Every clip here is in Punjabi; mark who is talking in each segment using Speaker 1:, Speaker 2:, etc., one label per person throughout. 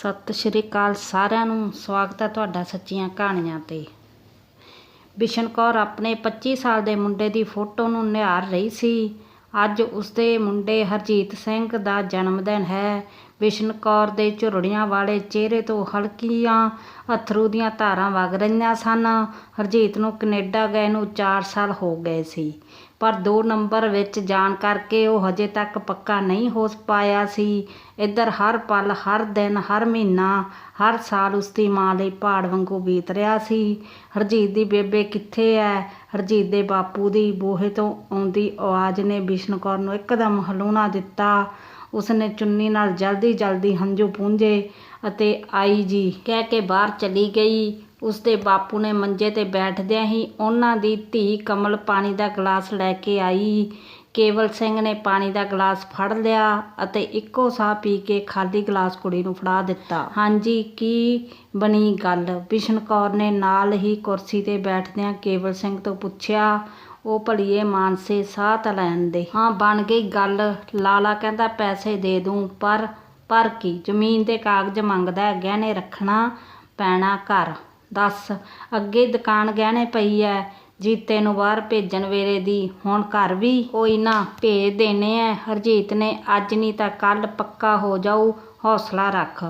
Speaker 1: ਸਤਿ ਸ਼੍ਰੀ ਅਕਾਲ ਸਾਰਿਆਂ ਨੂੰ। ਸਵਾਗਤ ਹੈ ਤੁਹਾਡਾ ਸੱਚੀਆਂ ਕਹਾਣੀਆਂ ਤੇ। ਬਿਸ਼ਨ ਕੌਰ ਆਪਣੇ 25 ਸਾਲ ਦੇ ਮੁੰਡੇ ਦੀ ਫੋਟੋ ਨੂੰ ਨਿਹਾਰ ਰਹੀ ਸੀ। ਅੱਜ ਉਸਦੇ ਮੁੰਡੇ ਹਰਜੀਤ ਸਿੰਘ ਦਾ ਜਨਮ ਦਿਨ ਹੈ। ਬਿਸ਼ਨ ਕੌਰ ਦੇ ਝੁਰੜੀਆਂ ਵਾਲੇ ਚਿਹਰੇ ਤੋਂ ਹਲਕੀਆਂ ਅਥਰੂ ਦੀਆਂ ਧਾਰਾਂ ਵਗ ਰਹੀਆਂ ਸਨ। ਹਰਜੀਤ ਨੂੰ ਕੈਨੇਡਾ ਗਏ ਨੂੰ 4 ਸਾਲ ਹੋ ਗਏ ਸੀ। ਪਰ ਦੋ ਨੰਬਰ ਵਿੱਚ ਜਾਣ ਕਰਕੇ ਉਹ ਹਜੇ ਤੱਕ ਪੱਕਾ ਨਹੀਂ ਹੋ ਪਾਇਆ ਸੀ। ਇੱਧਰ ਹਰ ਪਲ, ਹਰ ਦਿਨ, ਹਰ ਮਹੀਨਾ, ਹਰ ਸਾਲ ਉਸਦੀ ਮਾਂ ਲਈ ਪਹਾੜ ਵਾਂਗੂ ਬੀਤ ਰਿਹਾ ਸੀ। ਹਰਜੀਤ ਦੀ ਬੇਬੇ ਕਿੱਥੇ ਹੈ ਹਰਜੀਤ ਦੇ ਬਾਪੂ ਦੀ ਬੋਹੇ ਤੋਂ ਆਉਂਦੀ ਆਵਾਜ਼ ਨੇ ਬਿਸ਼ਨ ਕੌਰ ਨੂੰ ਇੱਕਦਮ ਹਲੂਣਾ ਦਿੱਤਾ। ਉਸਨੇ ਚੁੰਨੀ ਨਾਲ ਜਲਦੀ ਜਲਦੀ ਹੰਝੂ ਪੂੰਝੇ ਅਤੇ ਆਈ ਜੀ ਕਹਿ ਕੇ ਬਾਹਰ ਚਲੀ ਗਈ। ਉਸਦੇ ਬਾਪੂ ਨੇ ਮੰਜੇ ਤੇ ਬੈਠਦਿਆਂ ਹੀ ਉਹਨਾਂ ਦੀ ਧੀ ਕਮਲ ਪਾਣੀ ਦਾ ਗਲਾਸ ਲੈ ਕੇ ਆਈ। ਕੇਵਲ ਸਿੰਘ ਨੇ ਪਾਣੀ ਦਾ ਗਲਾਸ ਫੜ ਲਿਆ ਅਤੇ ਇੱਕੋ ਸਾਹ ਪੀ ਕੇ ਖਾਲੀ ਗਲਾਸ ਕੁੜੀ ਨੂੰ ਫੜਾ ਦਿੱਤਾ। ਹਾਂਜੀ, ਕੀ ਬਣੀ ਗੱਲ? ਬਿਸ਼ਨ ਕੌਰ ਨੇ ਨਾਲ ਹੀ ਕੁਰਸੀ ਤੇ ਬੈਠਦਿਆਂ ਕੇਵਲ ਸਿੰਘ ਤੋਂ ਪੁੱਛਿਆ, ਉਹ ਭਲੀਏ ਮਾਨਸੇ ਸਾਹ ਤਾਂ ਲੈਣ ਦੇ। ਹਾਂ, ਬਣ ਗਈ ਗੱਲ। ਲਾਲਾ ਕਹਿੰਦਾ, ਪੈਸੇ ਦੇ ਦੂੰ, ਪਰ ਪਰ ਕੀ? ਜ਼ਮੀਨ ਦੇ ਕਾਗਜ਼ ਮੰਗਦਾ ਗਹਿਣੇ ਰੱਖਣਾ ਪੈਣਾ ਘਰ। ਦੱਸ, ਅੱਗੇ ਦੁਕਾਨ ਗਹਿਣੇ ਪਈ ਐ, ਜੀਤੇ ਨੂੰ ਬਾਹਰ ਭੇਜਣ ਵੇਲੇ ਦੀ, ਹੁਣ ਘਰ ਵੀ ਕੋਈ ਨਾ ਭੇਜ ਦੇਣੇ ਐ। ਹਰਜੀਤ ਨੇ, ਅੱਜ ਨਹੀਂ ਤਾਂ ਕੱਲ ਪੱਕਾ ਹੋ ਜਾਊ, ਹੌਸਲਾ ਰੱਖ।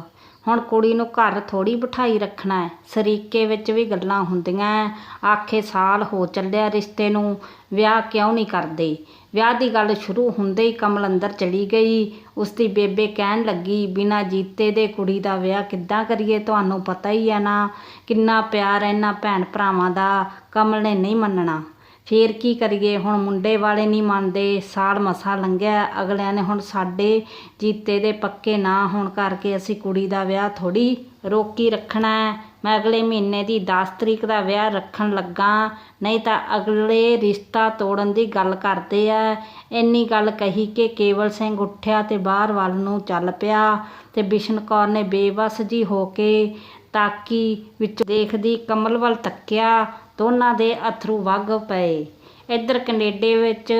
Speaker 1: ਹੁਣ ਕੁੜੀ ਨੂੰ ਘਰ ਥੋੜੀ ਬਿਠਾਈ ਰੱਖਣਾ ਹੈ ਸਰੀਕੇ ਵਿੱਚ ਵੀ ਗੱਲਾਂ ਹੁੰਦੀਆਂ ਐ। ਆਖੇ ਸਾਲ ਹੋ ਚੱਲਿਆ ਰਿਸ਼ਤੇ ਨੂੰ, ਵਿਆਹ ਕਿਉਂ ਨਹੀਂ ਕਰਦੇ? ਵਿਆਹ ਦੀ ਗੱਲ ਸ਼ੁਰੂ ਹੁੰਦੇ ਹੀ ਕਮਲ ਅੰਦਰ ਚਲੀ ਗਈ। ਉਸਦੀ ਬੇਬੇ ਕਹਿਣ ਲੱਗੀ, ਬਿਨਾਂ ਜੀਤੇ ਦੇ ਕੁੜੀ ਦਾ ਵਿਆਹ ਕਿੱਦਾਂ ਕਰੀਏ? ਤੁਹਾਨੂੰ ਪਤਾ ਹੀ ਹੈ ਨਾ, ਕਿੰਨਾ ਪਿਆਰ ਹੈ ਇਹਨਾਂ ਭੈਣ ਭਰਾਵਾਂ ਦਾ। ਕਮਲ ਨੇ ਨਹੀਂ ਮੰਨਣਾ। ਫੇਰ ਕੀ ਕਰੀਏ? ਹੁਣ ਮੁੰਡੇ ਵਾਲੇ ਨਹੀਂ ਮੰਨਦੇ। ਸਾਲ ਮਸਾ ਲੰਘਿਆ, ਅਗਲਿਆਂ ਨੇ ਹੁਣ ਸਾਡੇ ਜੀਤੇ ਦੇ ਪੱਕੇ ਨਾ ਹੋਣ ਕਰਕੇ ਅਸੀਂ ਕੁੜੀ ਦਾ ਵਿਆਹ ਥੋੜੀ ਰੋਕੀ ਰੱਖਣਾ ਮੈਂ ਅਗਲੇ ਮਹੀਨੇ ਦੀ ਦਸ ਤਰੀਕ ਦਾ ਵਿਆਹ ਰੱਖਣ ਲੱਗਾ। ਨਹੀਂ ਤਾਂ ਅਗਲੇ ਰਿਸ਼ਤਾ ਤੋੜਨ ਦੀ ਗੱਲ ਕਰਦੇ ਆ। ਇੰਨੀ ਗੱਲ ਕਹੀ ਕਿ ਕੇਵਲ ਸਿੰਘ ਉੱਠਿਆ ਤੇ ਬਾਹਰ ਵੱਲ ਨੂੰ ਚੱਲ ਪਿਆ ਤੇ ਬਿਸ਼ਨ ਕੌਰ ਨੇ ਬੇਵਸ ਜੀ ਹੋ ਕੇ ਤਾਕੀ ਵਿੱਚ ਦੇਖਦੀ ਕਮਲ ਵੱਲ ਤੱਕਿਆ। ਦੋਨਾਂ ਦੇ ਅਥਰੂ ਵਗ ਪਏ। ਇੱਧਰ ਕੈਨੇਡੇ ਵਿੱਚ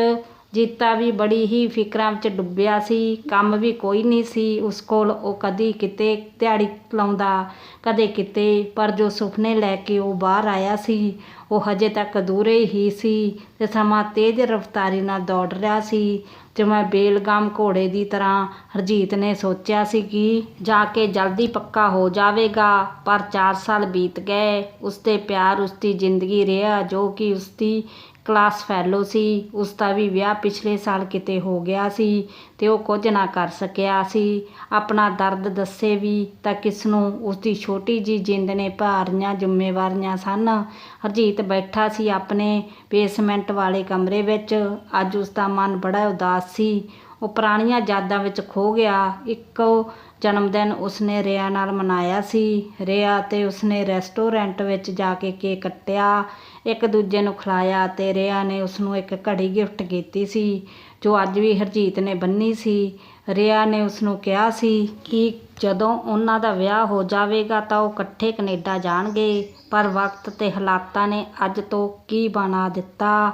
Speaker 1: ਜੀਤਾ ਵੀ ਬੜੀ ਹੀ ਫਿਕਰਾਂ ਵਿੱਚ ਡੁੱਬਿਆ ਸੀ। ਕੰਮ ਵੀ ਕੋਈ ਨਹੀਂ ਸੀ ਉਸ ਕੋਲ। ਉਹ ਕਦੀ ਕਿਤੇ ਦਿਹਾੜੀ ਲਾਉਂਦਾ, ਕਦੇ ਕਿਤੇ। ਪਰ ਜੋ ਸੁਪਨੇ ਲੈ ਕੇ ਉਹ ਬਾਹਰ ਆਇਆ ਸੀ, ਉਹ ਹਜੇ ਤੱਕ ਅਧੂਰੇ ਹੀ ਸੀ ਤੇ ਸਮਾਂ ਤੇਜ਼ ਰਫ਼ਤਾਰੀ ਨਾਲ ਦੌੜ ਰਿਹਾ ਸੀ। ਜਿਵੇਂ ਬੇਲਗਾਮ ਘੋੜੇ ਦੀ ਤਰ੍ਹਾਂ ਹਰਜੀਤ ਨੇ ਸੋਚਿਆ ਸੀ ਕਿ ਜਾ ਕੇ ਜਲਦੀ ਪੱਕਾ ਹੋ ਜਾਵੇਗਾ, ਪਰ 4 ਸਾਲ ਬੀਤ ਗਏ। ਉਸਦੇ ਪਿਆਰ, ਉਸਦੀ ਜ਼ਿੰਦਗੀ ਰਿਹਾ ਜੋ ਕਿ ਉਸਦੀ ਕਲਾਸ ਫੈਲੋ ਸੀ ਉਸ ਦਾ ਵੀ ਵਿਆਹ ਪਿਛਲੇ ਸਾਲ ਕਿਤੇ ਹੋ ਗਿਆ ਸੀ ਅਤੇ ਉਹ ਕੁਝ ਨਾ ਕਰ ਸਕਿਆ ਸੀ। ਆਪਣਾ ਦਰਦ ਦੱਸੇ ਵੀ ਤਾਂ ਕਿਸ ਨੂੰ ਉਸ ਦੀ ਛੋਟੀ ਜਿਹੀ ਜਿੰਦ ਨੇ ਭਾਰੀਆਂ ਜ਼ਿੰਮੇਵਾਰੀਆਂ ਸਨ। ਹਰਜੀਤ ਬੈਠਾ ਸੀ ਆਪਣੇ ਬੇਸਮੈਂਟ ਵਾਲੇ ਕਮਰੇ ਵਿੱਚ। ਅੱਜ ਉਸ ਦਾ ਮਨ ਬੜਾ ਉਦਾਸ ਸੀ। ਉਹ ਪੁਰਾਣੀਆਂ ਯਾਦਾਂ ਵਿੱਚ ਖੋ ਗਿਆ। ਇੱਕ ਜਨਮ ਦਿਨ ਉਸਨੇ ਰਿਆ ਨਾਲ ਮਨਾਇਆ ਸੀ। ਰਿਆ ਤੇ ਉਸਨੇ ਰੈਸਟੋਰੈਂਟ ਵਿੱਚ ਜਾ ਕੇ ਕੇਕ ਕੱਟਿਆ, ਇੱਕ ਦੂਜੇ ਨੂੰ ਖਿਲਾਇਆ ਤੇ ਰਿਆ ਨੇ ਉਸ ਨੂੰ ਇੱਕ ਘੜੀ ਗਿਫਟ ਕੀਤੀ ਸੀ, ਜੋ ਅੱਜ ਵੀ ਹਰਜੀਤ ਨੇ ਬੰਨੀ ਸੀ। ਰਿਆ ਨੇ ਉਸ ਨੂੰ ਕਿਹਾ ਸੀ ਕਿ ਜਦੋਂ ਉਹਨਾਂ ਦਾ ਵਿਆਹ ਹੋ ਜਾਵੇਗਾ ਤਾਂ ਉਹ ਇਕੱਠੇ ਕੈਨੇਡਾ ਜਾਣਗੇ, ਪਰ ਵਕਤ ਤੇ ਹਾਲਾਤਾਂ ਨੇ ਅੱਜ ਤੋਂ ਕੀ ਬਣਾ ਦਿੱਤਾ।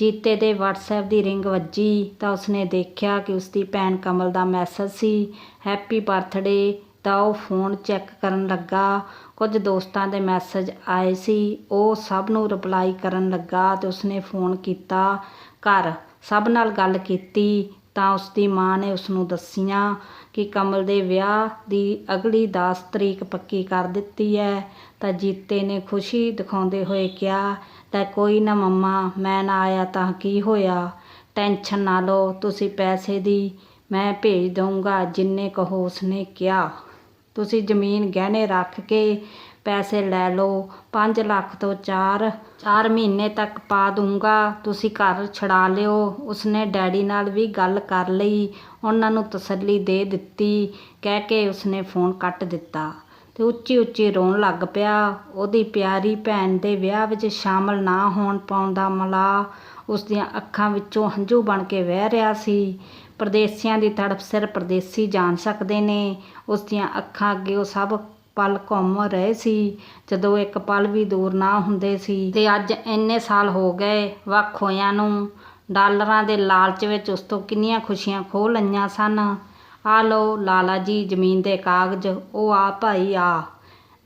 Speaker 1: ਜੀਤੇ ਦੇ ਵਟਸਐਪ ਦੀ ਰਿੰਗ ਵੱਜੀ ਤਾਂ ਉਸਨੇ ਦੇਖਿਆ ਕਿ ਉਸਦੀ ਭੈਣ ਕਮਲ ਦਾ ਮੈਸੇਜ ਸੀ ਹੈਪੀ ਬਰਥਡੇ ਤਾਂ ਉਹ ਫੋਨ ਚੈੱਕ ਕਰਨ ਲੱਗਾ। ਕੁਝ ਦੋਸਤਾਂ ਦੇ ਮੈਸੇਜ ਆਏ ਸੀ, ਉਹ ਸਭ ਨੂੰ ਰਿਪਲਾਈ ਕਰਨ ਲੱਗਾ ਤੇ ਉਸਨੇ ਫੋਨ ਕੀਤਾ ਘਰ। ਸਭ ਨਾਲ ਗੱਲ ਕੀਤੀ ਤਾਂ ਉਸਦੀ ਮਾਂ ਨੇ ਉਸ ਨੂੰ ਦੱਸੀਆਂ ਕਿ ਕਮਲ ਦੇ ਵਿਆਹ ਦੀ ਅਗਲੀ 10 ਤਰੀਕ ਪੱਕੀ ਕਰ ਦਿੱਤੀ ਹੈ। ਤਾਂ ਜੀਤੇ ਨੇ ਖੁਸ਼ੀ ਦਿਖਾਉਂਦੇ ਹੋਏ ਕਿਹਾ ਤਾਂ ਕੋਈ ਨਾ ਮੰਮਾ, ਮੈਂ ਨਾ ਆਇਆ ਤਾਂ ਕੀ ਹੋਇਆ? ਟੈਨਸ਼ਨ ਨਾ ਲਓ, ਤੁਸੀਂ ਪੈਸੇ ਦੀ ਮੈਂ ਭੇਜ ਦਊਂਗਾ, ਜਿੰਨੇ ਕਹੋ ਉਸਨੇ ਕਿਹਾ। ਤੁਸੀਂ ਜ਼ਮੀਨ ਗਹਿਣੇ ਰੱਖ ਕੇ ਪੈਸੇ ਲੈ ਲਓ 5 ਲੱਖ ਤੋਂ 4 4 ਮਹੀਨੇ ਤੱਕ ਪਾ ਦੂੰਗਾ ਤੁਸੀਂ ਘਰ ਛੜਾ ਲਿਓ। ਉਸਨੇ ਡੈਡੀ ਨਾਲ ਵੀ ਗੱਲ ਕਰ ਲਈ। ਉਹਨਾਂ ਨੂੰ ਤਸੱਲੀ ਦੇ ਦਿੱਤੀ। ਕਹਿ ਕੇ ਉਸਨੇ ਫੋਨ ਕੱਟ ਦਿੱਤਾ। ਤੇ ਉੱਚੀ ਉੱਚੀ ਰੋਣ ਲੱਗ ਪਿਆ। ਉਹਦੀ ਪਿਆਰੀ ਭੈਣ ਦੇ ਵਿਆਹ ਵਿੱਚ ਸ਼ਾਮਲ ਨਾ ਹੋਣ ਪਾਉਣ ਦਾ ਮਲਾ ਉਸ ਦੀਆਂ ਅੱਖਾਂ ਵਿੱਚੋਂ ਹੰਝੂ ਬਣ ਕੇ ਵਹਿ ਰਿਹਾ ਸੀ। ਪਰਦੇਸੀਆਂ ਦੀ ਤੜਪ ਸਿਰ ਪਰਦੇਸੀ ਜਾਣ ਸਕਦੇ ਨੇ। ਉਸ ਦੀਆਂ ਅੱਖਾਂ ਅੱਗੇ ਉਹ ਸਭ ਪਲ ਘੁੰਮ ਰਹੇ ਸੀ। ਜਦੋਂ ਇੱਕ ਪਲ ਵੀ ਦੂਰ ਨਾ ਹੁੰਦੇ ਸੀ ਤੇ ਅੱਜ ਇੰਨੇ ਸਾਲ ਹੋ ਗਏ ਵੱਖ ਹੋਇਆਂ ਨੂੰ। ਡਾਲਰਾਂ ਦੇ ਲਾਲਚ ਵਿੱਚ ਉਸ ਤੋਂ ਕਿੰਨੀਆਂ ਖੁਸ਼ੀਆਂ ਖੋਹ ਲਈਆਂ ਸਨ। ਆ ਲਓ ਲਾਲਾ ਜੀ ਜ਼ਮੀਨ ਦੇ ਕਾਗਜ਼, ਉਹ ਆ ਭਾਈ ਆ।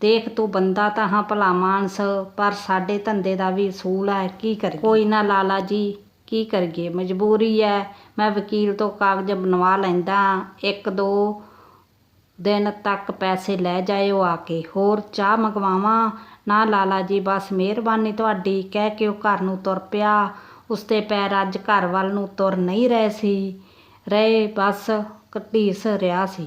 Speaker 1: ਦੇਖ ਤੂੰ ਬੰਦਾ ਤਾਂ ਹਾਂ ਭਲਾ ਮਾਨਸ, ਪਰ ਸਾਡੇ ਧੰਦੇ ਦਾ ਵੀ ਅਸੂਲ ਹੈ, ਕੀ ਕਰੀਏ? ਕੋਈ ਨਾ ਲਾਲਾ ਜੀ, ਕੀ ਕਰੀਏ? ਮਜਬੂਰੀ ਹੈ, ਮੈਂ ਵਕੀਲ ਤੋਂ ਕਾਗਜ਼ ਬਣਵਾ ਲੈਂਦਾ, ਇੱਕ ਦੋ ਦਿਨ ਤੱਕ ਪੈਸੇ ਲੈ ਜਾਇਓ ਆ ਕੇ। ਹੋਰ ਚਾਹ ਮੰਗਵਾਵਾਂ? ਨਾ ਲਾਲਾ ਜੀ, ਬਸ ਮਿਹਰਬਾਨੀ ਤੁਹਾਡੀ, ਕਹਿ ਕੇ ਉਹ ਘਰ ਨੂੰ ਤੁਰ ਪਿਆ। ਉਸਦੇ ਪੈਰ ਅੱਜ ਘਰ ਵੱਲ ਨੂੰ ਤੁਰ ਨਹੀਂ ਰਹੇ ਸੀ। ਰਹੇ, ਬਸ ਘਟੀਸ ਰਿਹਾ ਸੀ।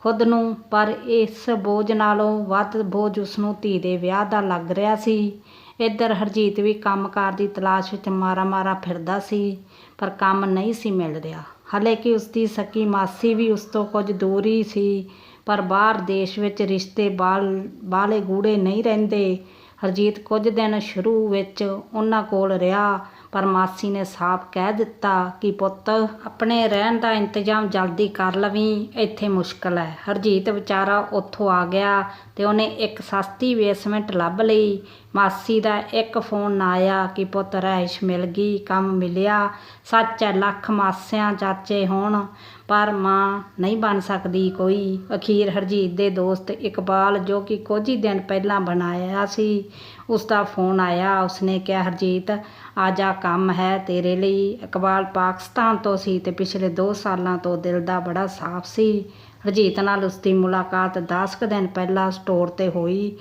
Speaker 1: ਖੁਦ ਨੂੰ, ਪਰ ਇਸ ਬੋਝ ਨਾਲੋਂ ਵੱਧ ਬੋਝ ਉਸਨੂੰ ਧੀ ਦੇ ਵਿਆਹ ਦਾ ਲੱਗ ਰਿਹਾ ਸੀ। ਇੱਧਰ ਹਰਜੀਤ ਵੀ ਕੰਮਕਾਰ ਦੀ ਤਲਾਸ਼ ਵਿੱਚ ਮਾਰਾ ਮਾਰਾ ਫਿਰਦਾ ਸੀ, ਪਰ ਕੰਮ ਨਹੀਂ ਸੀ ਮਿਲ ਰਿਹਾ। ਹਲੇ ਕਿ ਉਸਦੀ ਸਕੀ ਮਾਸੀ ਵੀ ਉਸ ਤੋਂ ਕੁਝ ਦੂਰ ਹੀ ਸੀ, ਪਰ ਬਾਹਰ ਦੇਸ਼ ਵਿੱਚ ਰਿਸ਼ਤੇ ਬਾਲ ਬਾਲੇ ਗੂੜੇ ਨਹੀਂ ਰਹਿੰਦੇ। ਹਰਜੀਤ ਕੁਝ ਦਿਨ ਸ਼ੁਰੂ ਵਿੱਚ ਉਹਨਾਂ ਕੋਲ ਰਿਹਾ ਪਰ ਮਾਸੀ ਨੇ ਸਾਫ਼ ਕਹਿ ਦਿੱਤਾ ਕਿ ਪੁੱਤ, ਆਪਣੇ ਰਹਿਣ ਦਾ ਇੰਤਜ਼ਾਮ ਜਲਦੀ ਕਰ ਲਵੀਂ, ਇੱਥੇ ਮੁਸ਼ਕਲ ਹੈ। ਹਰਜੀਤ ਵਿਚਾਰਾ ਉੱਥੋਂ ਆ ਗਿਆ ਤੇ ਉਹਨੇ ਇੱਕ ਸਸਤੀ ਬੇਸਮੈਂਟ ਲੱਭ ਲਈ। ਮਾਸੀ ਦਾ ਇੱਕ ਫੋਨ ਆਇਆ ਕਿ ਪੁੱਤ ਰਹਿਸ਼ ਮਿਲ ਗਈ, ਕੰਮ ਮਿਲਿਆ। ਸੱਚ ਹੈ ਲੱਖ ਮਾਸਿਆਂ ਚਾਚੇ ਹੋਣ, ਪਰ ਮਾਂ ਨਹੀਂ ਬਣ ਸਕਦੀ ਕੋਈ। ਅਖੀਰ ਹਰਜੀਤ ਦੇ ਦੋਸਤ ਇਕਬਾਲ, ਜੋ ਕਿ ਕੁਝ ਹੀ ਦਿਨ ਪਹਿਲਾਂ ਬਣਾਇਆ ਸੀ, ਉਸ ਦਾ ਫੋਨ ਆਇਆ। ਉਸਨੇ ਕਿਹਾ, ਹਰਜੀਤ ਆ ਜਾ ਕੰਮ ਹੈ ਤੇਰੇ ਲਈ। ਇਕਬਾਲ ਪਾਕਿਸਤਾਨ ਤੋਂ ਸੀ ਤੇ ਪਿਛਲੇ 2 ਸਾਲਾਂ ਤੋਂ ਦਿਲ ਦਾ ਬੜਾ ਸਾਫ਼ ਸੀ। ਹਰਜੀਤ ਨਾਲ ਉਸਦੀ ਮੁਲਾਕਾਤ 10 ਕੁ ਦਿਨ ਪਹਿਲਾਂ ਸਟੋਰ ਤੇ ਹੋਈ।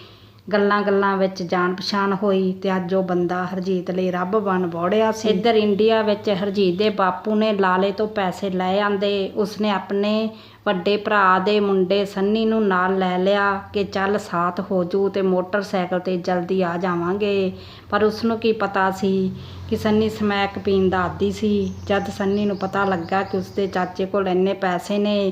Speaker 1: ਗੱਲਾਂ ਗੱਲਾਂ ਵਿੱਚ ਜਾਣ ਪਛਾਣ ਹੋਈ ਤੇ ਅੱਜ ਉਹ ਬੰਦਾ ਹਰਜੀਤ ਲਈ ਰੱਬ ਬਣ ਬੋੜਿਆ ਸੀ। ਇੱਧਰ ਇੰਡੀਆ ਵਿੱਚ ਹਰਜੀਤ ਦੇ ਬਾਪੂ ਨੇ ਲਾਲੇ ਤੋਂ ਪੈਸੇ ਲੈ ਆਂਦੇ, ਉਸਨੇ ਆਪਣੇ ਵੱਡੇ ਭਰਾ ਦੇ ਮੁੰਡੇ ਸੰਨੀ ਨੂੰ ਨਾਲ ਲੈ ਲਿਆ ਕਿ ਚੱਲ ਸਾਥ ਹੋ ਜੂ ਤੇ ਮੋਟਰਸਾਈਕਲ ਤੇ ਜਲਦੀ ਆ ਜਾਵਾਂਗੇ। ਪਰ ਉਸਨੂੰ ਕੀ ਪਤਾ ਸੀ ਕਿ ਸੰਨੀ ਸਮੈਕ ਪੀਣ ਦਾ ਆਦੀ ਸੀ। ਜਦ ਸੰਨੀ ਨੂੰ ਪਤਾ ਲੱਗਾ ਕਿ ਉਸਦੇ ਚਾਚੇ ਕੋਲ ਇੰਨੇ ਪੈਸੇ ਨੇ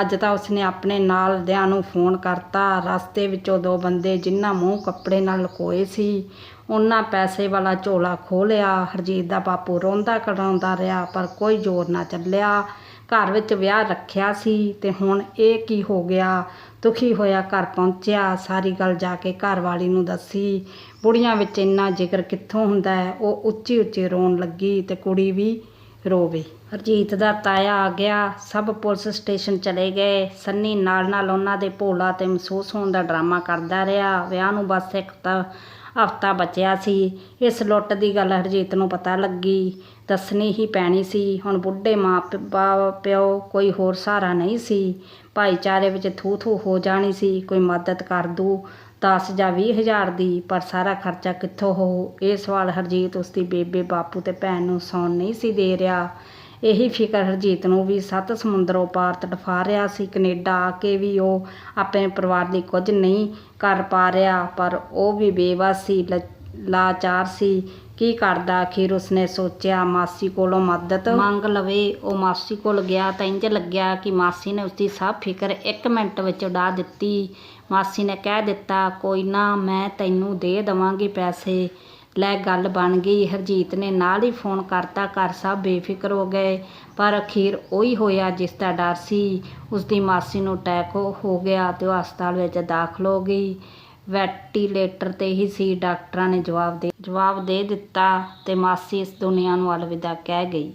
Speaker 1: ਅੱਜ ਤਾਂ ਉਸਨੇ ਆਪਣੇ ਨਾਲ ਦਿਆਂ ਨੂੰ ਫੋਨ ਕਰਤਾ। ਰਸਤੇ ਵਿੱਚੋਂ ਦੋ ਬੰਦੇ ਜਿਨ੍ਹਾਂ ਮੂੰਹ ਕੱਪੜੇ ਨਾਲ ਲੁਕੋਏ ਸੀ, ਉਹਨਾਂ ਪੈਸੇ ਵਾਲਾ ਝੋਲਾ ਖੋਲਿਆ ਹਰਜੀਤ ਦਾ ਬਾਪੂ ਰੋਂਦਾ ਕਰਾਉਂਦਾ ਰਿਹਾ, ਪਰ ਕੋਈ ਜ਼ੋਰ ਨਾ ਚੱਲਿਆ। ਘਰ ਵਿੱਚ ਵਿਆਹ ਰੱਖਿਆ ਸੀ ਤੇ ਹੁਣ ਇਹ ਕੀ ਹੋ ਗਿਆ? ਦੁਖੀ ਹੋਇਆ ਘਰ ਪਹੁੰਚਿਆ। ਸਾਰੀ ਗੱਲ ਜਾ ਕੇ ਘਰ ਵਾਲੀ ਨੂੰ ਦੱਸੀ, ਬੁੜੀਆਂ ਵਿੱਚ ਇੰਨਾ ਜ਼ਿਕਰ ਕਿੱਥੋਂ ਹੁੰਦਾ ਹੈ? ਉਹ ਉੱਚੀ ਉੱਚੀ ਰੋਣ ਲੱਗੀ ਤੇ ਕੁੜੀ ਵੀ ਰੋਵੇ। ਹਰਜੀਤ ਦਾ ਤਾਇਆ ਆ ਗਿਆ। ਸਭ ਪੁਲਿਸ ਸਟੇਸ਼ਨ ਚਲੇ ਗਏ। ਸੰਨੀ ਨਾਲ ਨਾਲ ਉਹਨਾਂ ਦੇ ਭੋਲਾ ਤੇ ਮਹਿਸੂਸ ਹੋਣ ਦਾ ਡਰਾਮਾ ਕਰਦਾ ਰਿਹਾ। ਵਿਆਹ ਨੂੰ ਬਸ ਇੱਕ ਤਾਂ ਹਫਤਾ ਬਚਿਆ ਸੀ। ਇਸ ਲੁੱਟ ਦੀ ਗੱਲ ਹਰਜੀਤ ਨੂੰ ਪਤਾ ਲੱਗੀ। ਦੱਸਣੀ ਹੀ ਪੈਣੀ ਸੀ। ਹੁਣ ਬੁੱਢੇ ਮਾਂ ਪ- ਪਿਓ ਕੋਈ ਹੋਰ ਸਹਾਰਾ ਨਹੀਂ ਸੀ। ਭਾਈਚਾਰੇ ਵਿੱਚ ਥੂ ਥੂ ਹੋ ਜਾਣੀ ਸੀ। ਕੋਈ ਮਦਦ ਕਰ ਦੂ 10 ਜਾਂ 20 ਹਜ਼ਾਰ ਦੀ, ਪਰ ਸਾਰਾ ਖਰਚਾ ਕਿੱਥੋਂ ਹੋ ਇਹ ਸਵਾਲ ਹਰਜੀਤ ਉਸਦੀ ਬੇਬੇ ਬਾਪੂ ਤੇ ਭੈਣ ਨੂੰ ਸੌਣ ਨਹੀਂ ਸੀ ਦੇ ਰਿਹਾ। ਇਹੀ ਫਿਕਰ ਹਰਜੀਤ ਨੂੰ ਵੀ ਸੱਤ ਸਮੁੰਦਰੋਂ ਪਾਰ ਤੜਫਾ ਰਿਹਾ ਸੀ। ਕੈਨੇਡਾ ਆ ਕੇ ਵੀ ਉਹ ਆਪਣੇ ਪਰਿਵਾਰ ਲਈ ਕੁਝ ਨਹੀਂ ਕਰ ਪਾ ਰਿਹਾ, ਪਰ ਉਹ ਵੀ ਬੇਵੱਸ ਸੀ ਲਾਚਾਰ ਸੀ। ਕੀ ਕਰਦਾ? ਆਖਿਰ ਉਸਨੇ ਸੋਚਿਆ, ਮਾਸੀ ਕੋਲੋਂ ਮਦਦ? ਮੰਗ ਲਵੇ, ਉਹ ਮਾਸੀ ਕੋਲ ਗਿਆ ਤਾਂ ਇੰਜ ਲੱਗਿਆ ਕਿ ਮਾਸੀ ਨੇ ਉਸਦੀ ਸਭ ਫਿਕਰ ਇੱਕ ਮਿੰਟ ਵਿੱਚ ਉਡਾ ਦਿੱਤੀ। ਮਾਸੀ ਨੇ ਕਹਿ ਦਿੱਤਾ, ਕੋਈ ਨਾ, ਮੈਂ ਤੈਨੂੰ ਦੇ ਦਵਾਂਗੀ ਪੈਸੇ। ਲੈ ਗੱਲ ਬਣ ਗਈ। ਹਰਜੀਤ ਨੇ ਨਾਲ ਹੀ ਫੋਨ ਕਰਤਾ, ਘਰ ਸਭ ਬੇਫਿਕਰ ਹੋ ਗਏ। ਪਰ ਅਖੀਰ ਉਹੀ ਹੋਇਆ ਜਿਸ ਦਾ ਡਰ ਸੀ। ਉਸਦੀ ਮਾਸੀ ਨੂੰ ਅਟੈਕ ਹੋ ਗਿਆ ਤੇ ਉਹ ਹਸਪਤਾਲ ਵਿੱਚ ਦਾਖਲ ਹੋ ਗਈ। ਵੈਂਟੀਲੇਟਰ ਤੇ ਹੀ ਸੀ। ਡਾਕਟਰਾਂ ਨੇ ਜਵਾਬ ਦੇ ਜਵਾਬ ਦੇ ਦਿੱਤਾ ਤੇ ਮਾਸੀ ਇਸ ਦੁਨੀਆ ਨੂੰ ਅਲਵਿਦਾ ਕਹਿ ਗਈ।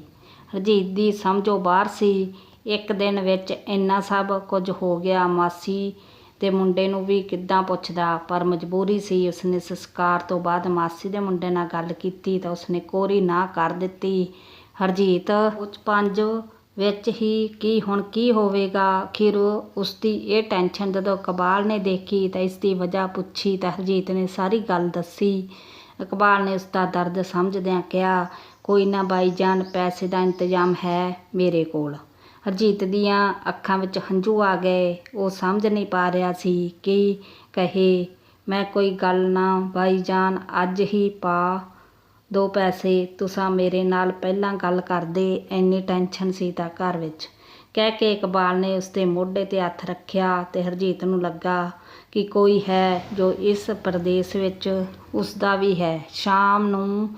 Speaker 1: ਹਰਜੀਤ ਦੀ ਸਮਝੋ ਬਾਹਰ ਸੀ। ਇੱਕ ਦਿਨ ਵਿੱਚ ਇੰਨਾ ਸਭ ਕੁਝ ਹੋ ਗਿਆ। ਮਾਸੀ ਤੇ ਮੁੰਡੇ ਨੂੰ ਵੀ ਕਿੱਦਾਂ ਪੁੱਛਦਾ, ਪਰ ਮਜਬੂਰੀ ਸੀ ਉਸਨੇ ਸੰਸਕਾਰ ਤੋਂ ਬਾਅਦ ਮਾਸੀ ਦੇ ਮੁੰਡੇ ਨਾਲ ਗੱਲ ਕੀਤੀ ਤਾਂ ਉਸਨੇ ਕੋਰੀ ਨਾ ਕਰ ਦਿੱਤੀ। ਹਰਜੀਤ ਉੱਚ ਪੰਜ, ਵਿੱਚ ਹੀ ਕੀ ਹੁਣ ਕੀ ਹੋਵੇਗਾ? ਆਖਿਰ ਉਸਦੀ ਇਹ ਟੈਨਸ਼ਨ ਜਦੋਂ ਕਬਾਲ ਨੇ ਦੇਖੀ ਤਾਂ ਇਸ ਦੀ ਵਜ੍ਹਾ ਪੁੱਛੀ ਤਾਂ ਹਰਜੀਤ ਨੇ ਸਾਰੀ ਗੱਲ ਦੱਸੀ। ਇਕਬਾਲ ਨੇ ਉਸਦਾ ਦਰਦ ਸਮਝਦਿਆਂ ਕਿਹਾ, ਕੋਈ ਨਾ ਬਾਈ ਜਾਨ, ਪੈਸੇ ਦਾ ਇੰਤਜ਼ਾਮ ਹੈ ਮੇਰੇ ਕੋਲ। ਹਰਜੀਤ ਦੀਆਂ ਅੱਖਾਂ ਵਿੱਚ ਹੰਝੂ ਆ ਗਏ। ਉਹ ਸਮਝ ਨਹੀਂ ਪਾ ਰਿਹਾ ਸੀ ਕੀ ਕਹੇ, ਮੈਂ ਕੋਈ ਗੱਲ ਨਾ, ਬਾਈ ਜਾਨ, ਅੱਜ ਹੀ ਪਾ ਦੋ ਪੈਸੇ, ਤੁਸੀਂ ਮੇਰੇ ਨਾਲ ਪਹਿਲਾਂ ਗੱਲ ਕਰਦੇ, ਇੰਨੀ ਟੈਨਸ਼ਨ ਸੀ ਤਾਂ ਘਰ ਵਿੱਚ। ਕਹਿ ਕੇ ਇਕਬਾਲ ਨੇ ਉਸਦੇ ਮੋਢੇ ਤੇ ਹੱਥ ਰੱਖਿਆ ਤੇ ਹਰਜੀਤ ਨੂੰ ਲੱਗਾ ਕਿ ਕੋਈ ਹੈ ਜੋ ਇਸ ਪ੍ਰਦੇਸ਼ ਵਿੱਚ ਉਸਦਾ ਵੀ ਹੈ। ਸ਼ਾਮ ਨੂੰ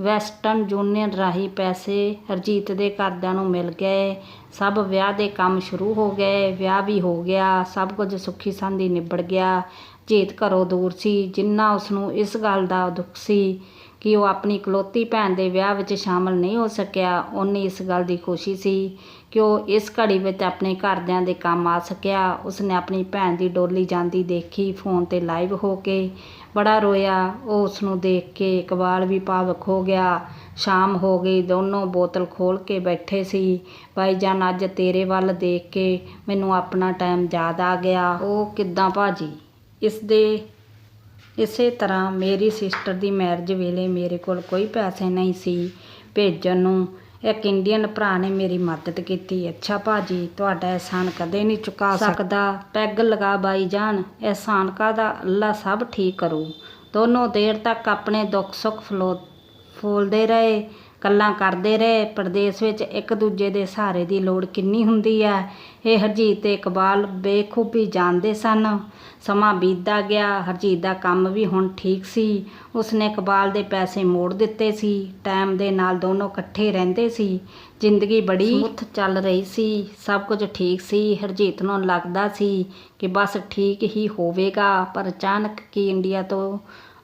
Speaker 1: ਵੈਸਟਰਨ ਯੂਨੀਅਨ ਰਾਹੀਂ ਪੈਸੇ ਹਰਜੀਤ ਦੇ ਘਰਦਿਆਂ ਨੂੰ ਮਿਲ ਗਏ। ਸਭ ਵਿਆਹ ਦੇ ਕੰਮ ਸ਼ੁਰੂ ਹੋ ਗਏ। ਵਿਆਹ ਵੀ ਹੋ ਗਿਆ। ਸਭ ਕੁਝ ਸੁੱਖੀ ਸੰਦੀ ਨਿਬੜ ਗਿਆ। ਜੀਤ ਘਰੋਂ ਦੂਰ ਸੀ। ਜਿੰਨਾ ਉਸ ਨੂੰ ਇਸ ਗੱਲ ਦਾ ਦੁੱਖ ਸੀ ਕਿ ਉਹ ਆਪਣੀ ਇਕਲੌਤੀ ਭੈਣ ਦੇ ਵਿਆਹ ਵਿੱਚ ਸ਼ਾਮਲ ਨਹੀਂ ਹੋ ਸਕਿਆ ਉਹਨੇ ਇਸ ਗੱਲ ਦੀ ਖੁਸ਼ੀ ਸੀ ਕਿ ਉਹ ਇਸ ਘੜੀ ਵਿੱਚ ਆਪਣੇ ਘਰਦਿਆਂ ਦੇ ਕੰਮ ਆ ਸਕਿਆ। ਉਸਨੇ ਆਪਣੀ ਭੈਣ ਦੀ ਡੋਲੀ ਜਾਂਦੀ ਦੇਖੀ, ਫੋਨ ਤੇ ਲਾਈਵ ਹੋ ਕੇ। ਬੜਾ ਰੋਇਆ। ਉਹ ਉਸਨੂੰ ਦੇਖ ਕੇ ਇਕਬਾਲ ਵੀ ਭਾਵਕ ਹੋ ਗਿਆ। ਸ਼ਾਮ ਹੋ ਗਈ। ਦੋਨੋਂ ਬੋਤਲ ਖੋਲ ਕੇ ਬੈਠੇ ਸੀ। ਭਾਈਜਾਨ, ਅੱਜ ਤੇਰੇ ਵੱਲ ਦੇਖ ਕੇ ਮੈਨੂੰ ਆਪਣਾ ਟਾਈਮ ਯਾਦ ਆ ਗਿਆ। ਉਹ ਕਿੱਦਾਂ ਭਾਜੀ? ਇਸ ਦੇ ਇਸੇ ਤਰ੍ਹਾਂ ਮੇਰੀ ਸਿਸਟਰ ਦੀ ਮੈਰਿਜ ਵੇਲੇ ਮੇਰੇ ਕੋਲ ਕੋਈ ਪੈਸੇ ਨਹੀਂ ਸੀ। ਭੇਜਣ ਨੂੰ ਇੱਕ ਇੰਡੀਅਨ ਭਰਾ ਨੇ ਮੇਰੀ ਮਦਦ ਕੀਤੀ। ਅੱਛਾ ਭਾਜੀ ਤੁਹਾਡਾ ਅਹਿਸਾਨ ਕਦੇ ਨਹੀਂ ਚੁਕਾ ਸਕਦਾ। ਪੈਗ ਲਗਾ ਬਾਈ ਜਾਨ ਅਹਿਸਾਨ ਕਾਹਦਾ? ਅੱਲਾ ਸਭ ਠੀਕ ਕਰੂ। ਦੋਨੋਂ ਦੇਰ ਤੱਕ ਆਪਣੇ ਦੁੱਖ ਸੁੱਖ ਫਲੋ ਫੋਲਦੇ ਰਹੇ ਗੱਲਾਂ ਕਰਦੇ ਰਹੇ। ਪਰਦੇਸ ਵਿੱਚ ਇੱਕ ਦੂਜੇ ਦੇ ਸਹਾਰੇ ਦੀ ਲੋੜ ਕਿੰਨੀ ਹੁੰਦੀ ਹੈ? ਇਹ ਹਰਜੀਤ ਤੇ ਇਕਬਾਲ ਬੇਖੂਬੀ ਜਾਣਦੇ ਸਨ। ਸਮਾਂ ਬੀਤਦਾ ਗਿਆ, ਹਰਜੀਤ ਦਾ ਕੰਮ ਵੀ ਹੁਣ ਠੀਕ ਸੀ। ਉਸਨੇ ਕਬਾਲ ਦੇ ਪੈਸੇ ਮੋੜ ਦਿੱਤੇ ਸੀ। ਟਾਈਮ ਦੇ ਨਾਲ ਦੋਨੋਂ ਇਕੱਠੇ ਰਹਿੰਦੇ ਸੀ। ਜ਼ਿੰਦਗੀ ਬੜੀ ਸਮੁੱਥ ਚੱਲ ਰਹੀ ਸੀ। ਸਭ ਕੁਝ ਠੀਕ ਸੀ। ਹਰਜੀਤ ਨੂੰ ਲੱਗਦਾ ਸੀ ਕਿ ਬਸ ਠੀਕ ਹੀ ਹੋਵੇਗਾ, ਪਰ ਅਚਾਨਕ ਕੀ ਇੰਡੀਆ ਤੋਂ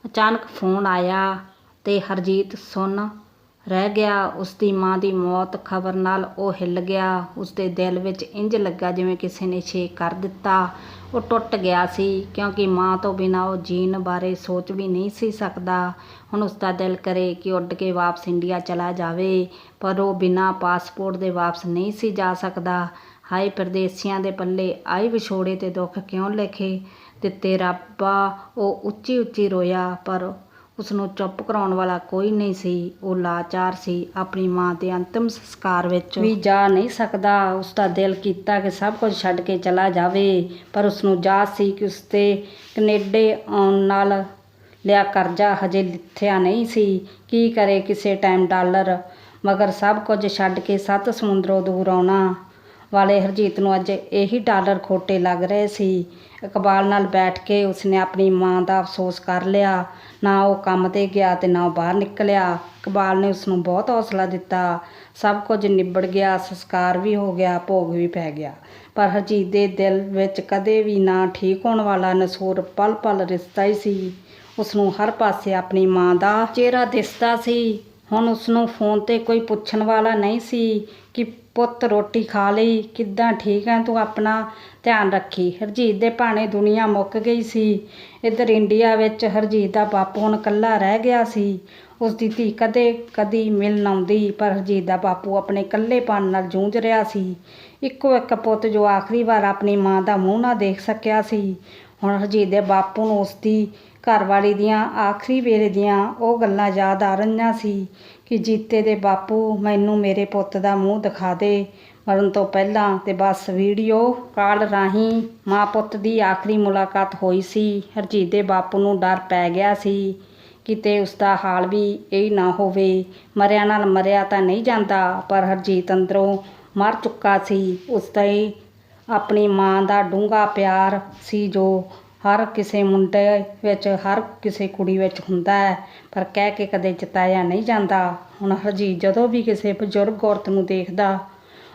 Speaker 1: ਅਚਾਨਕ ਫੋਨ ਆਇਆ ਤੇ ਹਰਜੀਤ ਸੁਣ ਰਹਿ ਗਿਆ। ਉਸ ਦੀ ਮਾਂ ਦੀ ਮੌਤ ਖਬਰ ਨਾਲ ਉਹ ਹਿੱਲ ਗਿਆ। ਉਸ ਦੇ ਦਿਲ ਵਿੱਚ ਇੰਜ ਲੱਗਾ ਜਿਵੇਂ ਕਿਸੇ ਨੇ ਛੇ ਕਰ ਦਿੱਤਾ। ਉਹ ਟੁੱਟ ਗਿਆ ਸੀ, ਕਿਉਂਕਿ ਮਾਂ ਤੋਂ ਬਿਨਾਂ ਉਹ ਜੀਣ ਬਾਰੇ ਸੋਚ ਵੀ ਨਹੀਂ ਸੀ ਸਕਦਾ। ਹੁਣ ਉਸ ਦਾ ਦਿਲ ਕਰੇ ਕਿ ਉੱਡ ਕੇ ਵਾਪਸ ਇੰਡੀਆ ਚਲਾ ਜਾਵੇ, ਪਰ ਉਹ ਬਿਨਾਂ ਪਾਸਪੋਰਟ ਦੇ ਵਾਪਸ ਨਹੀਂ ਸੀ ਜਾ ਸਕਦਾ। ਹਾਏ, ਪਰਦੇਸੀਆਂ ਦੇ ਪੱਲੇ ਆਈ ਵਿਛੋੜੇ ਤੇ ਦੁੱਖ ਕਿਉਂ ਲਿਖੇ? ਦਿੱਤੇ ਰੱਬਾ ਉਹ ਉੱਚੀ ਉੱਚੀ ਰੋਇਆ, ਪਰ ਉਸ ਨੂੰ ਚੁੱਪ ਕਰਾਉਣ ਵਾਲਾ ਕੋਈ ਨਹੀਂ ਸੀ। ਉਹ ਲਾਚਾਰ ਸੀ। ਆਪਣੀ ਮਾਂ ਦੇ ਅੰਤਿਮ ਸੰਸਕਾਰ ਵਿੱਚ ਵੀ ਜਾ ਨਹੀਂ ਸਕਦਾ। ਉਸ ਦਾ ਦਿਲ ਕੀਤਾ ਕਿ ਸਭ ਕੁਝ ਛੱਡ ਕੇ ਚਲਾ ਜਾਵੇ, ਪਰ ਉਸ ਨੂੰ ਯਾਦ ਸੀ ਕਿ ਉਸ ਤੇ ਕੈਨੇਡੇ ਆਉਣ ਨਾਲ ਲਿਆ ਕਰਜ਼ਾ ਹਜੇ ਲਿਥਿਆ ਨਹੀਂ ਸੀ। ਕੀ ਕਰੇ ਕਿਸੇ ਟਾਈਮ ਡਾਲਰ, ਮਗਰ ਸਭ ਕੁਝ ਛੱਡ ਕੇ ਸੱਤ ਸਮੁੰਦਰੋਂ ਦੂਰ ਆਉਣਾ। ਵਾਲੇ ਹਰਜੀਤ ਨੂੰ ਅੱਜ ਇਹੀ ਡਾਲਰ ਖੋਟੇ ਲੱਗ ਰਹੇ ਸੀ। ਇਕਬਾਲ ਨਾਲ ਬੈਠ ਕੇ ਉਸਨੇ ਆਪਣੀ ਮਾਂ ਦਾ ਅਫਸੋਸ ਕਰ ਲਿਆ। ਨਾ ਉਹ ਕੰਮ ਤੇ ਗਿਆ ਤੇ ਨਾ ਉਹ ਬਾਹਰ ਨਿਕਲਿਆ। ਇਕਬਾਲ ਨੇ ਉਸ ਨੂੰ ਬਹੁਤ ਹੌਸਲਾ ਦਿੱਤਾ। ਸਭ ਕੁਝ ਨਿਬੜ ਗਿਆ, ਸੰਸਕਾਰ ਵੀ ਹੋ ਗਿਆ, ਭੋਗ ਵੀ ਪੈ ਗਿਆ। ਪਰ ਹਰਜੀਤ ਦੇ ਦਿਲ ਵਿੱਚ ਕਦੇ ਵੀ ਨਾ ਠੀਕ ਹੋਣ ਵਾਲਾ ਨਸੂਰ ਪਲ ਪਲ ਰਿਸਤਾ ਹੀ ਸੀ। ਉਸ ਨੂੰ ਹਰ ਪਾਸੇ ਆਪਣੀ ਮਾਂ ਦਾ ਚਿਹਰਾ ਦਿਸਦਾ ਸੀ। ਹੁਣ ਉਸ ਨੂੰ ਫੋਨ ਤੇ ਕੋਈ ਪੁੱਛਣ ਵਾਲਾ ਨਹੀਂ ਸੀ ਕਿ ਪੁੱਤ ਰੋਟੀ ਖਾ ਲਈ, ਕਿੱਦਾਂ ਠੀਕ ਹੈ ਤੂੰ ਆਪਣਾ ਧਿਆਨ ਰੱਖੀ? ਹਰਜੀਤ ਦੇ ਭਾਣੇ ਦੁਨੀਆ ਮੁੱਕ ਗਈ ਸੀ। ਇੱਧਰ ਇੰਡੀਆ ਵਿੱਚ ਹਰਜੀਤ ਦਾ ਬਾਪੂ ਹੁਣ ਇਕੱਲਾ ਰਹਿ ਗਿਆ ਸੀ। ਉਸ ਦੀ ਧੀ ਕਦੇ ਕਦੀ ਮਿਲਣ ਆਉਂਦੀ, ਪਰ ਹਰਜੀਤ ਦਾ ਬਾਪੂ ਆਪਣੇ ਇਕੱਲੇਪਣ ਨਾਲ ਜੂਝ ਰਿਹਾ ਸੀ। ਇੱਕੋ ਇੱਕ ਪੁੱਤ ਜੋ ਆਖਰੀ ਵਾਰ ਆਪਣੀ ਮਾਂ ਦਾ ਮੂੰਹ ਨਾ ਦੇਖ ਸਕਿਆ ਸੀ। ਹੁਣ ਹਰਜੀਤ ਦੇ ਬਾਪੂ ਨੂੰ ਉਸ ਦੀ ਘਰਵਾਲੀ ਦੀਆਂ ਆਖਰੀ ਵੇਲੇ ਦੀਆਂ ਉਹ ਗੱਲਾਂ ਯਾਦ ਆ ਰਹੀਆਂ ਸੀ ਕਿ ਜੀਤੇ ਦੇ ਬਾਪੂ ਮੈਨੂੰ ਮੇਰੇ ਪੁੱਤ ਦਾ ਮੂੰਹ ਦਿਖਾ ਦੇ। ਮਰਨ ਤੋਂ ਪਹਿਲਾਂ ਤੇ ਬਸ ਵੀਡੀਓ ਕਾਲ ਰਾਹੀਂ ਮਾਂ ਪੁੱਤ ਦੀ ਆਖਰੀ ਮੁਲਾਕਾਤ ਹੋਈ ਸੀ। ਹਰਜੀਤ ਦੇ ਬਾਪੂ ਨੂੰ ਡਰ ਪੈ ਗਿਆ ਸੀ ਕਿਤੇ ਉਸ ਦਾ ਹਾਲ ਵੀ ਇਹ ਨਾ ਹੋਵੇ। ਮਰਿਆ ਨਾਲ ਮਰਿਆ ਤਾਂ ਨਹੀਂ ਜਾਂਦਾ, ਪਰ ਹਰਜੀਤ ਅੰਦਰੋਂ ਮਰ ਚੁੱਕਾ ਸੀ। ਉਸ 'ਤੇ ਆਪਣੀ ਮਾਂ ਦਾ ਡੂੰਘਾ ਪਿਆਰ ਸੀ ਜੋ ਹਰ ਕਿਸੇ ਮੁੰਡੇ ਵਿੱਚ, ਹਰ ਕਿਸੇ ਕੁੜੀ ਵਿੱਚ ਹੁੰਦਾ ਹੈ। ਪਰ ਕਹਿ ਕੇ ਕਦੇ ਜਤਾਇਆ ਨਹੀਂ ਜਾਂਦਾ। ਹੁਣ ਹਰਜੀਤ ਜਦੋਂ ਵੀ ਕਿਸੇ ਬਜ਼ੁਰਗ ਔਰਤ ਨੂੰ ਦੇਖਦਾ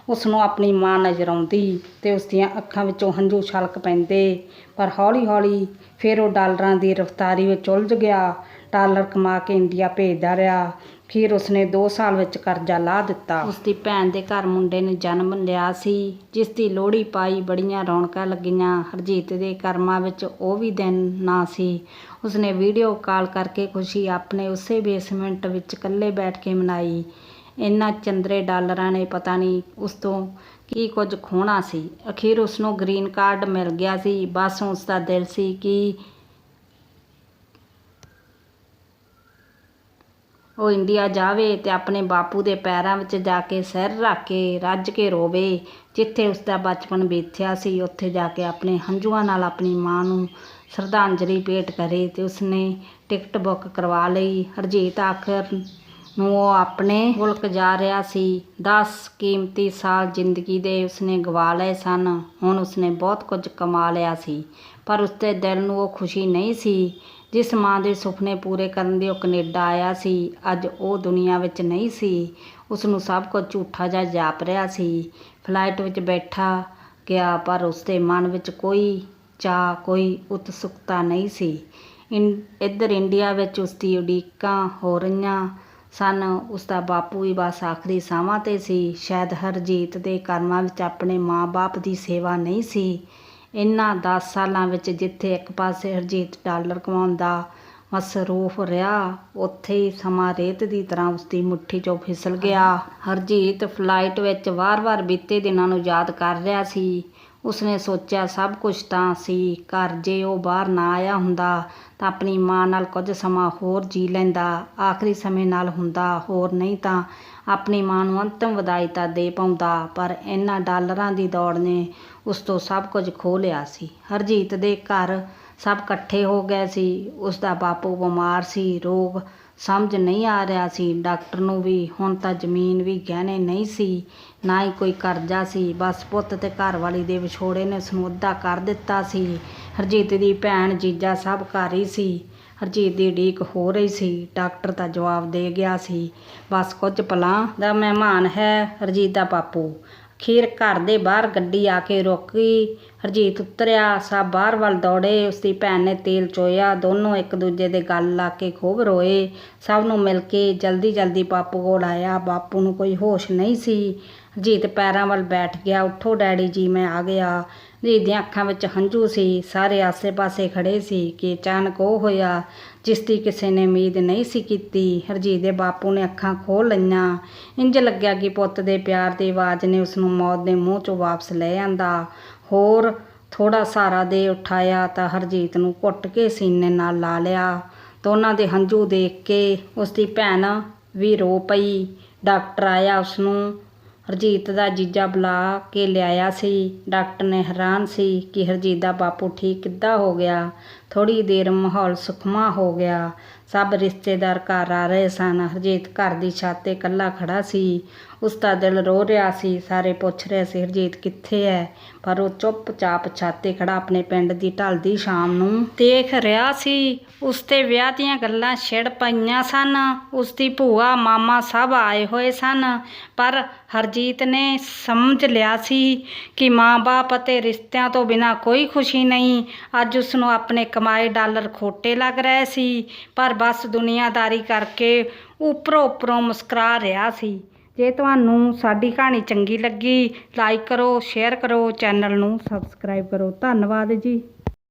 Speaker 1: ਉਸ ਨੂੰ ਆਪਣੀ ਮਾਂ ਨਜ਼ਰ ਆਉਂਦੀ ਤੇ ਉਸ ਦੀਆਂ ਅੱਖਾਂ ਵਿੱਚੋਂ ਹੰਝੂ ਛਲਕ ਪੈਂਦੇ। ਪਰ ਹੌਲੀ ਹੌਲੀ ਫਿਰ ਉਹ ਡਾਲਰਾਂ ਦੀ ਰਫ਼ਤਾਰੀ ਵਿੱਚ ਉਲਝ ਗਿਆ। ਡਾਲਰ ਕਮਾ ਕੇ ਇੰਡੀਆ ਭੇਜਦਾ ਰਿਹਾ। ਫਿਰ ਉਸਨੇ 2 ਸਾਲ ਵਿੱਚ ਕਰਜ਼ਾ ਲਾ ਦਿੱਤਾ। ਉਸਦੀ ਭੈਣ ਦੇ ਘਰ ਮੁੰਡੇ ਨੇ ਜਨਮ ਲਿਆ ਸੀ ਜਿਸ ਦੀ ਲੋਹੜੀ ਪਾਈ ਬੜੀਆਂ ਰੌਣਕਾਂ ਲੱਗੀਆਂ। ਹਰਜੀਤ ਦੇ ਕਰਮਾਂ ਵਿੱਚ ਉਹ ਵੀ ਦਿਨ ਨਾ ਸੀ। ਉਸਨੇ ਵੀਡੀਓ ਕਾਲ ਕਰਕੇ ਖੁਸ਼ੀ ਆਪਣੇ ਉਸੇ ਬੇਸਮੈਂਟ ਵਿੱਚ ਇਕੱਲੇ ਬੈਠ ਕੇ ਮਨਾਈ। ਇਹਨਾਂ ਚੰਦਰੇ ਡਾਲਰਾਂ ਨੇ ਪਤਾ ਨਹੀਂ ਉਸ ਤੋਂ ਕੀ ਕੁਝ ਖੋਣਾ ਸੀ। ਅਖੀਰ ਉਸ ਨੂੰ ਗ੍ਰੀਨ ਕਾਰਡ ਮਿਲ ਗਿਆ ਸੀ। ਬਸ ਉਸ ਦਾ ਦਿਲ ਸੀ ਕਿ ਉਹ ਇੰਡੀਆ ਜਾਵੇ ਤੇ ਆਪਣੇ ਬਾਪੂ ਦੇ ਪੈਰਾਂ ਵਿੱਚ ਜਾ ਕੇ ਸਿਰ ਰੱਖ ਕੇ ਰੱਜ ਕੇ ਰੋਵੇ, ਜਿੱਥੇ ਉਸ ਦਾ ਬਚਪਨ ਬੀਤਿਆ ਸੀ, ਉੱਥੇ ਜਾ ਕੇ ਆਪਣੇ ਹੰਝੂਆਂ ਨਾਲ ਆਪਣੀ ਮਾਂ ਨੂੰ ਸ਼ਰਧਾਂਜਲੀ ਭੇਟ ਕਰੇ ਤੇ ਉਸਨੇ ਟਿਕਟ ਬੁੱਕ ਕਰਵਾ ਲਈ। ਹਰਜੀਤ ਆਖਰ ਨੂੰ ਉਹ ਆਪਣੇ ਮੁਲਕ ਜਾ ਰਿਹਾ ਸੀ। 10 ਕੀਮਤੀ ਸਾਲ ਜ਼ਿੰਦਗੀ ਦੇ ਉਸਨੇ ਗਵਾ ਲਏ ਸਨ। ਹੁਣ ਉਸਨੇ ਬਹੁਤ ਕੁਝ ਕਮਾ ਲਿਆ ਸੀ, ਪਰ ਉਸਦੇ ਦਿਲ ਨੂੰ ਉਹ ਖੁਸ਼ੀ ਨਹੀਂ ਸੀ ਜਿਸ ਮਾਂ ਦੇ ਸੁਪਨੇ ਪੂਰੇ ਕਰਨ ਦੇ ਉਹ ਕੈਨੇਡਾ ਆਇਆ ਸੀ, ਅੱਜ ਉਹ ਦੁਨੀਆ ਵਿੱਚ ਨਹੀਂ ਸੀ। ਉਸ ਨੂੰ ਸਭ ਕੁਝ ਝੂਠਾ ਜਿਹਾ ਜਾਪ ਰਿਹਾ ਸੀ। ਫਲਾਈਟ ਵਿੱਚ ਬੈਠਾ ਗਿਆ, ਪਰ ਉਸਦੇ ਮਨ ਵਿੱਚ ਕੋਈ ਚਾਹ ਕੋਈ ਉਤਸੁਕਤਾ ਨਹੀਂ ਸੀ। ਇੰ ਇੱਧਰ ਇੰਡੀਆ ਵਿੱਚ ਉਸ ਦੀ ਉਡੀਕਾਂ ਹੋ ਰਹੀਆਂ ਸਨ। ਉਸ ਦਾ ਬਾਪੂ ਵੀ ਬਸ ਆਖਰੀ ਸਾਹਾਂ 'ਤੇ ਸੀ। ਸ਼ਾਇਦ ਹਰਜੀਤ ਦੇ ਕਰਮਾਂ ਵਿੱਚ ਆਪਣੇ ਮਾਂ-ਬਾਪ ਦੀ ਸੇਵਾ ਨਹੀਂ ਸੀ। ਇਹਨਾਂ 10 ਸਾਲਾਂ ਵਿੱਚ ਜਿੱਥੇ ਇੱਕ ਪਾਸੇ ਹਰਜੀਤ ਡਾਲਰ ਕਮਾਉਂਦਾ ਮਸਰੂਫ ਰਿਹਾ, ਉੱਥੇ ਹੀ ਸਮਾਂ ਰੇਤ ਦੀ ਤਰ੍ਹਾਂ ਉਸਦੀ ਮੁੱਠੀ 'ਚੋਂ ਫਿਸਲ ਗਿਆ। ਹਰਜੀਤ ਫਲਾਈਟ ਵਿੱਚ ਵਾਰ-ਵਾਰ ਬੀਤੇ ਦਿਨਾਂ ਨੂੰ ਯਾਦ ਕਰ ਰਿਹਾ ਸੀ। ਉਸਨੇ ਸੋਚਿਆ, ਸਭ ਕੁਝ ਤਾਂ ਸੀ, ਘਰ ਜੇ ਉਹ ਬਾਹਰ ਨਾ ਆਇਆ ਹੁੰਦਾ ਤਾਂ ਆਪਣੀ ਮਾਂ ਨਾਲ ਕੁਝ ਸਮਾਂ ਹੋਰ ਜੀ ਲੈਂਦਾ, ਆਖਰੀ ਸਮੇਂ ਨਾਲ ਹੁੰਦਾ, ਹੋਰ ਨਹੀਂ ਤਾਂ ਆਪਣੀ ਮਾਂ ਨੂੰ ਅੰਤਮ ਵਿਦਾਈ ਤਾਂ ਦੇ ਪਾਉਂਦਾ, ਪਰ ਇਹਨਾਂ ਡਾਲਰਾਂ ਦੀ ਦੌੜ ਨੇ ਉਸ ਤੋਂ ਸਭ ਕੁਝ ਖੋਹ ਲਿਆ ਸੀ। ਹਰਜੀਤ ਦੇ ਘਰ ਸਭ ਇਕੱਠੇ ਹੋ ਗਏ ਸੀ ਉਸ ਦਾ ਬਾਪੂ ਬਿਮਾਰ ਸੀ, ਰੋਗ ਸਮਝ ਨਹੀਂ ਆ ਰਿਹਾ ਸੀ, ਡਾਕਟਰ ਨੂੰ ਵੀ ਹੁਣ ਤਾਂ ਜ਼ਮੀਨ ਵੀ ਗਹਿਣੇ ਨਹੀਂ ਸੀ ਨਾ ਹੀ ਕੋਈ ਕਰਜ਼ਾ ਸੀ। ਬਸ ਪੁੱਤ ਤੇ ਘਰਵਾਲੀ ਦੇ ਵਿਛੋੜੇ ਨੇ ਉਸਨੂੰ ਅੱਧਾ ਕਰ ਦਿੱਤਾ ਸੀ। ਹਰਜੀਤ ਦੀ ਭੈਣ ਜੀਜਾ ਸਭ ਘਰ ਹੀ ਸੀ। ਹਰਜੀਤ ਦੀ ਉਡੀਕ ਹੋ ਰਹੀ ਸੀ। ਡਾਕਟਰ ਤਾਂ ਜਵਾਬ ਦੇ ਗਿਆ ਸੀ, ਬਸ ਕੁਝ ਪਲਾਂ ਦਾ ਮਹਿਮਾਨ ਹੈ ਹਰਜੀਤ ਦਾ ਬਾਪੂ। ਅਖੀਰ ਘਰ ਦੇ ਬਾਹਰ ਗੱਡੀ ਆ ਕੇ ਰੁਕੀ ਹਰਜੀਤ ਉਤਰਿਆ, ਸਭ ਬਾਹਰ ਵੱਲ ਦੌੜੇ। ਉਸਦੀ ਭੈਣ ਨੇ ਤੇਲ ਚੋਇਆ। ਦੋਨੋਂ ਇੱਕ ਦੂਜੇ ਦੇ ਗੱਲ ਲਾ ਕੇ ਖੂਬ ਰੋਏ। ਸਭ ਨੂੰ ਮਿਲ ਕੇ ਜਲਦੀ ਜਲਦੀ ਬਾਪੂ ਕੋਲ ਆਇਆ। ਬਾਪੂ ਨੂੰ ਕੋਈ ਹੋਸ਼ ਨਹੀਂ ਸੀ। ਹਰਜੀਤ ਪੈਰਾਂ ਵੱਲ ਬੈਠ ਗਿਆ। ਉੱਠੋ ਡੈਡੀ ਜੀ, ਮੈਂ ਆ ਗਿਆ। ਹਰਜੀਤ ਦੀਆਂ ਅੱਖਾਂ ਵਿੱਚ ਹੰਝੂ ਸੀ। ਸਾਰੇ ਆਸੇ-ਪਾਸੇ ਖੜੇ ਸੀ ਕਿ ਅਚਾਨਕ ਉਹ ਹੋਇਆ ਜਿਸ ਦੀ ਕਿਸੇ ਨੇ ਉਮੀਦ ਨਹੀਂ ਸੀ ਕੀਤੀ। ਹਰਜੀਤ ਦੇ ਬਾਪੂ ਨੇ ਅੱਖਾਂ ਖੋਲ੍ਹ ਲਈਆਂ। ਇੰਜ ਲੱਗਿਆ ਕਿ ਪੁੱਤ ਦੇ ਪਿਆਰ ਦੀ ਆਵਾਜ਼ ਨੇ ਉਸ ਨੂੰ ਮੌਤ ਦੇ ਮੂੰਹ 'ਚੋਂ ਵਾਪਸ ਲੈ ਆਂਦਾ। ਹੋਰ ਥੋੜਾ ਸਹਾਰਾ ਦੇ ਉਠਾਇਆ ਤਾਂ ਹਰਜੀਤ ਨੂੰ ਘੁੱਟ ਕੇ ਸੀਨੇ ਨਾਲ ਲਾ ਲਿਆ। ਦੋਨਾਂ ਦੇ ਹੰਝੂ ਦੇਖ ਕੇ ਉਸ ਦੀ ਭੈਣ ਵੀ ਰੋ ਪਈ। ਡਾਕਟਰ ਆਇਆ ਉਸ ਨੂੰ। ਹਰਜੀਤ ਦਾ ਜੀਜਾ ਬੁਲਾ ਕੇ ਲਿਆਇਆ ਸੀ। ਡਾਕਟਰ ਨੇ ਹੈਰਾਨ ਸੀ ਕਿ ਹਰਜੀਤ ਦਾ ਬਾਪੂ ਠੀਕ ਕਿੱਦਾਂ ਹੋ ਗਿਆ। ਥੋੜੀ ਦੇਰ ਮਾਹੌਲ ਸੁਖਮਾ ਹੋ ਗਿਆ। ਸਭ ਰਿਸ਼ਤੇਦਾਰ ਘਰ ਆ ਰਹੇ ਸਨ। ਹਰਜੀਤ ਘਰ ਦੀ ਛੱਤ ਤੇ ਇਕੱਲਾ ਖੜਾ ਸੀ। ਉਸ ਦਾ ਦਿਲ ਰੋ ਰਿਹਾ ਸੀ, ਸਾਰੇ ਪੁੱਛ ਰਹੇ ਸੀ, ਹਰਜੀਤ ਕਿੱਥੇ ਹੈ ਪਰ ਉਹ ਚੁੱਪਚਾਪ ਛੱਤ ਤੇ ਖੜਾ ਆਪਣੇ ਪਿੰਡ ਦੀ ਢਲਦੀ ਸ਼ਾਮ ਨੂੰ ਦੇਖ ਰਿਹਾ ਸੀ ਉਸ ਤੇ ਵਿਆਹ ਦੀਆਂ ਗੱਲਾਂ ਛਿੜ ਪਈਆਂ ਸਨ ਉਸ ਦੀ ਭੂਆ, ਮਾਮਾ ਸਭ ਆਏ ਹੋਏ ਸਨ, ਪਰ ਹਰਜੀਤ ਨੇ ਸਮਝ ਲਿਆ ਸੀ ਕਿ ਮਾਂ-ਬਾਪ ਅਤੇ ਰਿਸ਼ਤਿਆਂ ਤੋਂ ਬਿਨਾਂ ਕੋਈ ਖੁਸ਼ੀ ਨਹੀਂ। ਅੱਜ ਉਸ ਨੂੰ ਆਪਣੇ ਕਮਾਏ ਡਾਲਰ ਖੋਟੇ ਲੱਗ ਰਹੇ ਸੀ, ਪਰ ਬਸ ਦੁਨੀਆਦਾਰੀ ਕਰਕੇ ਉੱਪਰੋਂ ਉੱਪਰੋਂ ਮੁਸਕਰਾ ਰਿਹਾ ਸੀ। ਜੇ ਤੁਹਾਨੂੰ ਸਾਡੀ ਕਹਾਣੀ ਚੰਗੀ ਲੱਗੀ ਲਾਈਕ ਕਰੋ ਸ਼ੇਅਰ ਕਰੋ ਚੈਨਲ ਨੂੰ ਸਬਸਕ੍ਰਾਈਬ ਕਰੋ। ਧੰਨਵਾਦ ਜੀ।